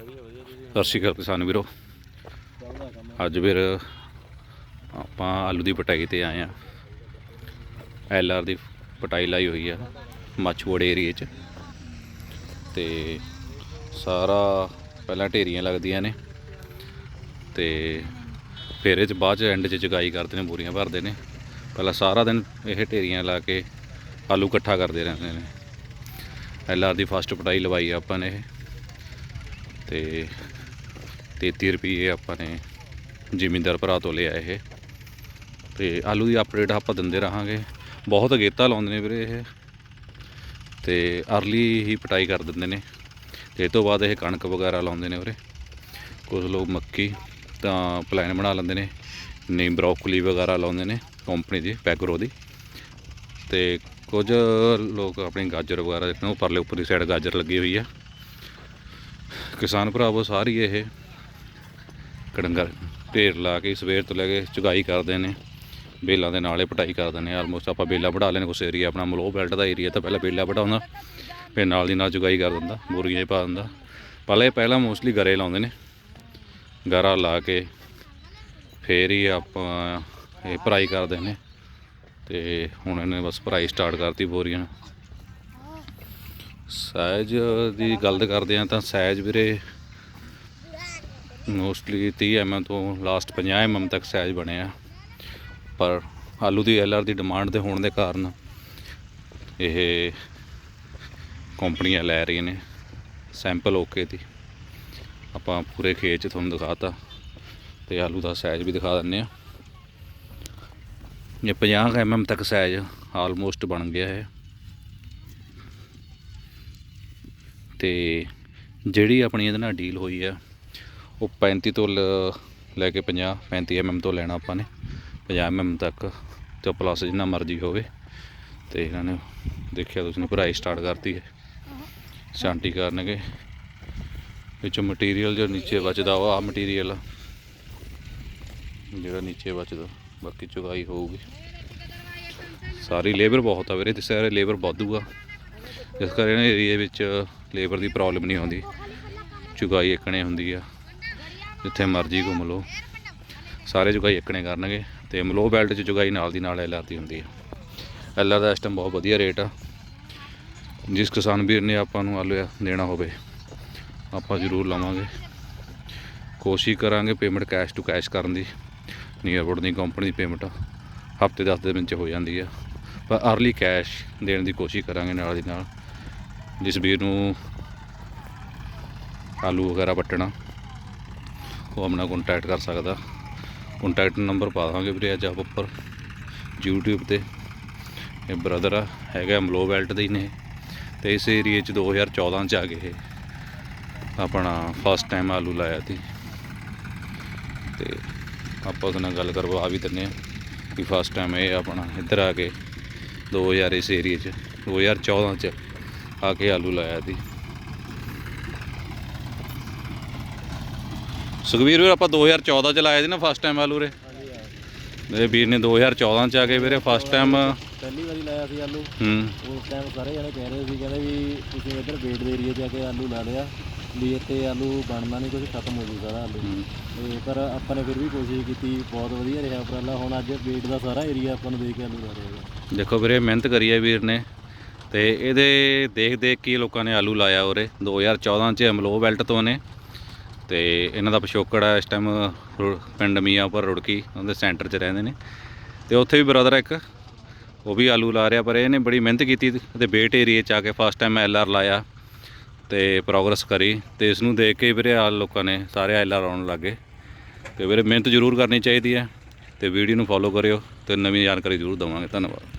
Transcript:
ਸਤਿ ਸ਼੍ਰੀ ਅਕਾਲ ਕਿਸਾਨ ਵੀਰੋ। ਅੱਜ ਫਿਰ ਆਪਾਂ ਆਲੂ ਦੀ ਪਟਾਈ ਤੇ ਆਏ ਆ ਐਲ ਆਰ ਦੀ ਪਟਾਈ ਲਾਈ ਹੋਈ ਆ ਮੱਛਵੜ ਏਰੀਏ 'ਚ। ਤੇ ਸਾਰਾ ਪਹਿਲਾਂ ਢੇਰੀਆਂ ਲੱਗਦੀਆਂ ਨੇ। ਤੇ ਫਿਰ ਇਹ 'ਚ ਬਾਅਦ 'ਚ ਐਂਡ 'ਚ ਜਗਾਈ ਕਰਦੇ ਨੇ, ਬੋਰੀਆਂ ਭਰਦੇ ਨੇ। ਪਹਿਲਾਂ ਸਾਰਾ ਦਿਨ ਇਹ ਢੇਰੀਆਂ ਲਾ ਕੇ ਆਲੂ ਇਕੱਠਾ ਕਰਦੇ ਰਹਿੰਦੇ ਨੇ। ਐਲ ਆਰ ਦੀ ਫਸਟ ਪਟਾਈ ਲਵਾਈ ਆ ਆਪਾਂ ਨੇ ਇਹ। ਤੇ 33 ਰੁਪਏ ਆਪਾਂ ਨੇ ਜ਼ਿਮੀਂਦਾਰ ਭਰਾ ਤੋਂ ਲਿਆ ਇਹ। ਤੇ ਆਲੂ ਦੀ ਅਪਡੇਟ ਆਪਾਂ ਦਿੰਦੇ ਰਹਾਂਗੇ। ਬਹੁਤ ਅਗੇਤਾ ਲਾਉਂਦੇ ਨੇ ਵੀਰੇ ਇਹ। ਤੇ ਅਰਲੀ ਹੀ ਪਟਾਈ ਕਰ ਦਿੰਦੇ ਨੇ। ਤੇ ਇਹ ਤੋਂ ਬਾਅਦ ਇਹ ਕਣਕ ਵਗੈਰਾ ਲਾਉਂਦੇ ਨੇ ਵੀਰੇ। ਕੁਝ ਲੋਕ ਮੱਕੀ ਤਾਂ ਪਲਾਨ ਬਣਾ ਲੈਂਦੇ ਨੇ। ਨਹੀਂ ਬਰੋਕਲੀ ਵਗੈਰਾ ਲਾਉਂਦੇ ਨੇ ਕੰਪਨੀ ਦੀ ਪੈਗਰੋ ਦੀ। ਤੇ ਕੁਝ ਲੋਕ ਆਪਣੀ ਗਾਜਰ ਵਗੈਰਾ ਦੇਖਣ ਉਹ ਪਰਲੇ ਉੱਪਰਲੀ ਸਾਈਡ ਗਾਜਰ ਲੱਗੀ ਹੋਈ ਆ। ਕਿਸਾਨ ਭਰਾਵੋ, ਸਾਰੀ ਇਹ ਕੜੰਗਰ ਢੇਰ ਲਾ ਕੇ ਸਵੇਰ ਤੋਂ ਲੈ ਕੇ ਚੁਗਾਈ ਕਰਦੇ ਨੇ। ਬੇਲਾਂ ਦੇ ਨਾਲੇ ਪਟਾਈ ਕਰਦੇ ਨੇ। ਆਲਮੋਸਟ ਆਪਾਂ ਬੇਲਾ ਵਢਾ ਲੈਣੇ ਕੁਛ ਏਰੀਆ ਆਪਣਾ ਮਲੋ ਬੈਲਟ ਦਾ ਏਰੀਆ ਤਾਂ ਪਹਿਲਾਂ ਬੇਲਾ ਵਢਾਉਂਦਾ, ਫਿਰ ਨਾਲ ਦੀ ਨਾਲ ਚੁਗਾਈ ਕਰ ਦਿੰਦਾ, ਬੋਰੀਆਂ ਪਾ ਦਿੰਦਾ। ਪਹਿਲੇ ਪਹਿਲਾਂ ਮੋਸਟਲੀ ਗਰੇ ਲਾਉਂਦੇ ਨੇ। ਗਰਾ ਲਾ ਕੇ ਫੇਰ ਹੀ ਆਪਾਂ ਇਹ ਭਰਾਈ ਕਰਦੇ ਨੇ। ਤੇ ਹੁਣ ਇਹਨੇ ਬਸ ਭਰਾਈ ਸਟਾਰਟ ਕਰਤੀ ਬੋਰੀਆਂ। ਸਾਈਜ਼ ਦੀ ਗੱਲ ਕਰਦੇ ਆ ਤਾਂ ਸਾਈਜ਼ ਵੀਰੇ ਮੋਸਟਲੀ 30 ਐਮਐਮ ਤੋਂ ਲਾਸਟ 50 ਐਮਐਮ ਤੱਕ ਸਾਈਜ਼ ਬਣਿਆ ਪਰ ਆਲੂ ਦੀ ਐਲਆਰ ਦੀ ਡਿਮਾਂਡ ਦੇ ਹੋਣ ਦੇ ਕਾਰਨ ਇਹ ਕੰਪਨੀਆਂ ਲੈ ਰਹੀਆਂ ਨੇ ਸੈਂਪਲ ਓਕੇ ਦੀ। ਆਪਾਂ ਪੂਰੇ ਖੇਤ 'ਚ ਤੁਹਾਨੂੰ ਦਿਖਾਤਾ ਤੇ ਆਲੂ ਦਾ ਸਾਈਜ਼ ਵੀ ਦਿਖਾ ਦਿੰਨੇ ਆ ਇਹ 50 ਐਮਐਮ ਤੱਕ ਸਾਈਜ਼ ਆਲਮੋਸਟ ਬਣ ਗਿਆ ਹੈ ਤੇ ਜਿਹੜੀ ਆਪਣੀ ਇਹਦੇ ਨਾਲ ਡੀਲ ਹੋਈ ਆ, ਉਹ 35 ਤੋਂ ਲ- ਲੈ ਕੇ 50 35 ਐਮਐਮ ਤੋਂ ਲੈਣਾ ਆਪਾਂ ਨੇ 50 ਐਮਐਮ ਤੱਕ, ਤੇ ਪਲੱਸ ਜਿੰਨਾ ਮਰਜ਼ੀ ਹੋਵੇ, ਤੇ ਇਹਨਾਂ ਨੇ ਦੇਖਿਆ ਤੁਸੀਂ ਭਰਾਈ ਸਟਾਰਟ ਕਰਤੀ ਹੈ। ਸ਼ਾਂਟੀ ਕਰਨਗੇ। ਵਿੱਚੋਂ ਮਟੀਰੀਅਲ ਜੋ ਨੀਚੇ ਬਚਦਾ ਉਹ ਆ ਮਟੀਰੀਅਲ ਜਿਹੜਾ ਨੀਚੇ ਬਚਦਾ, ਬਾਕੀ ਚੁਗਾਈ ਹੋਊਗੀ। ਸਾਰੀ ਲੇਬਰ ਬਹੁਤ ਆ ਵੀਰੇ, ਤੇ ਸਾਰੇ ਲੇਬਰ ਵਾਧੂ ਆ। ਇਸ ਕਰਕੇ ਇਹਨਾਂ ਏਰੀਆ ਵਿੱਚ ਲੇਬਰ ਦੀ ਪ੍ਰੋਬਲਮ ਨਹੀਂ ਆਉਂਦੀ। ਚੁਗਾਈ ਇੱਕਣੇ ਹੁੰਦੀ ਆ। ਜਿੱਥੇ ਮਰਜ਼ੀ ਘੁੰਮ ਲਓ। ਸਾਰੇ ਚੁਗਾਈ ਇੱਕਣੇ ਕਰਨਗੇ ਤੇ ਮਲੋ ਬੈਲਟ 'ਚ ਚੁਗਾਈ ਨਾਲ ਦੀ ਨਾਲ ਐਲਆਰ ਦੀ ਹੁੰਦੀ ਆ। ਐਲਆਰ ਦਾ ਇਸ ਟਾਈਮ ਬਹੁਤ ਵਧੀਆ ਰੇਟ ਆ। ਜਿਸ ਕਿਸਾਨ ਵੀਰ ਨੇ ਆਪਾਂ ਨੂੰ ਆਲੂ ਦੇਣਾ ਹੋਵੇ, ਆਪਾਂ ਜ਼ਰੂਰ ਲਵਾਂਗੇ। ਕੋਸ਼ਿਸ਼ ਕਰਾਂਗੇ ਪੇਮੈਂਟ ਕੈਸ਼ ਟੂ ਕੈਸ਼ ਕਰਨ ਦੀ। ਨੀਅਰਵੁੱਡ ਦੀ ਕੰਪਨੀ ਦੀ ਪੇਮੈਂਟ ਹਫ਼ਤੇ 10 ਦਿਨ ਵਿੱਚ ਹੋ ਜਾਂਦੀ ਆ। ਪਰ ਅਰਲੀ ਕੈਸ਼ ਦੇਣ ਦੀ ਕੋਸ਼ਿਸ਼ ਕਰਾਂਗੇ ਨਾਲ ਦੀ ਨਾਲ। ਜਿਸ ਵੀਰ ਨੂੰ ਆਲੂ ਵਗੈਰਾ ਵੱਟਣਾ, ਉਹ ਆਪਣਾ ਕੰਟੈਕਟ ਕਰ ਸਕਦਾ। ਕੰਟੈਕਟ ਨੰਬਰ ਪਾ ਦਾਂਗੇ ਵੀਰੇ ਅੱਜ ਆਪ ਉੱਪਰ, YouTube ਤੇ। ਇਹ ਬ੍ਰਦਰ ਆ, ਹੈਗਾ ਮਲੋ ਬੈਲਟ ਦੇ ਹੀ ਨੇ ਤੇ ਇਸ ਏਰੀਏ ਚ 2014 ਚ ਆ ਗਏ ਇਹ। ਆਪਣਾ ਫਸਟ ਟਾਈਮ ਆਲੂ ਲਾਇਆ ਸੀ ਤੇ ਆਪਾਂ ਉਹਦੇ ਨਾਲ ਗੱਲ ਕਰਵਾ ਵੀ ਦਿੰਨੇ ਆ ਕਿ ਫਸਟ ਟਾਈਮ ਇਹ ਆਪਣਾ ਇੱਧਰ ਆ ਕੇ 2000 ਇਸ ਏਰੀਏ ਚ 2014 ਚ। ਆ ਕੇ ਆਲੂ ਲਾਇਆ ਸੀ। ਸੁਖਵੀਰ ਵੀਰ ਆਪਾਂ 2014 ਚ ਲਾਇਆ ਸੀ ਨਾ ਫਸਟ ਟਾਈਮ ਆਲੂ ਰੇ ਮੇਰੇ ਵੀਰ ਨੇ 2014 ਚ ਆ ਕੇ ਵੀਰੇ ਫਸਟ ਟਾਈਮ ਪਹਿਲੀ ਵਾਰੀ ਲਾਇਆ ਸੀ ਆਲੂ। ਹੂੰ। ਉਸ ਟਾਈਮ ਸਾਰੇ ਜਣੇ ਕਹਿ ਰਹੇ ਸੀ ਕਹਿੰਦੇ ਵੀ ਤੁਸੀਂ ਇੱਧਰ ਵੇਟ ਦੇ ਏਰੀਏ 'ਚ ਆ ਕੇ ਆਲੂ ਲਾ ਲਿਆ ਵੀ ਇੱਥੇ ਆਲੂ ਬਣਨਾ ਨਹੀਂ ਕੁਝ ਖਤਮ ਹੋ ਜੂ ਸਾਰਾ ਆਲੂ। ਤੇ ਪਰ ਆਪਾਂ ਨੇ ਫਿਰ ਵੀ ਕੋਸ਼ਿਸ਼ ਕੀਤੀ ਬਹੁਤ ਵਧੀਆ ਰਿਹਾ ਉਪਰਾਲਾ। ਹੁਣ ਅੱਜ ਵੇਟ ਦਾ ਸਾਰਾ ਏਰੀਆ ਆਪਾਂ ਨੂੰ ਦੇ ਕੇ ਆਲੂ ਲਾ ਰਿਹਾ ਦੇਖੋ ਵੀਰੇ ਮਿਹਨਤ ਕਰੀ ਹੈ ਵੀਰ ਨੇ। ਤੇ ਇਹਦੇ ਦੇਖ ਦੇਖ ਕੇ ਲੋਕਾਂ ਨੇ ਆਲੂ ਲਾਇਆ ਉਰੇ। 2014 ਚ ਅਮਲੋ ਬੈਲਟ ਤੋਂ ਨੇ ਤੇ ਇਹਨਾਂ ਦਾ ਪਿਛੋਕੜ ਹੈ ਇਸ ਟਾਈਮ ਪਿੰਡ ਮੀਆਂ ਉੱਪਰ ਰੁੜਕੀ, ਉਹਦੇ ਸੈਂਟਰ 'ਚ ਰਹਿੰਦੇ ਨੇ। ਤੇ ਉੱਥੇ ਵੀ ਬ੍ਰਦਰ ਇੱਕ, ਉਹ ਵੀ ਆਲੂ ਲਾ ਰਿਹਾ, ਪਰ ਇਹਨੇ ਬੜੀ ਮਿਹਨਤ ਕੀਤੀ ਤੇ ਬੇਟ ਏਰੀਏ 'ਚ ਆ ਕੇ ਫਸਟ ਟਾਈਮ ਐਲਆਰ ਲਾਇਆ ਤੇ ਪ੍ਰੋਗਰੈਸ ਕਰੀ। ਤੇ ਇਸ ਨੂੰ ਦੇਖ ਕੇ ਵੀਰੇ ਆ ਲੋਕਾਂ ਨੇ ਸਾਰੇ ਐਲਆਰ ਆਉਣ ਲੱਗੇ। ਤੇ ਵੀਰੇ ਮਿਹਨਤ ਜ਼ਰੂਰ ਕਰਨੀ ਚਾਹੀਦੀ ਹੈ ਤੇ ਵੀਡੀਓ ਨੂੰ ਫੋਲੋ ਕਰਿਓ ਤੇ ਨਵੀਂ ਜਾਣਕਾਰੀ ਜ਼ਰੂਰ ਦਵਾਂਗੇ। ਧੰਨਵਾਦ।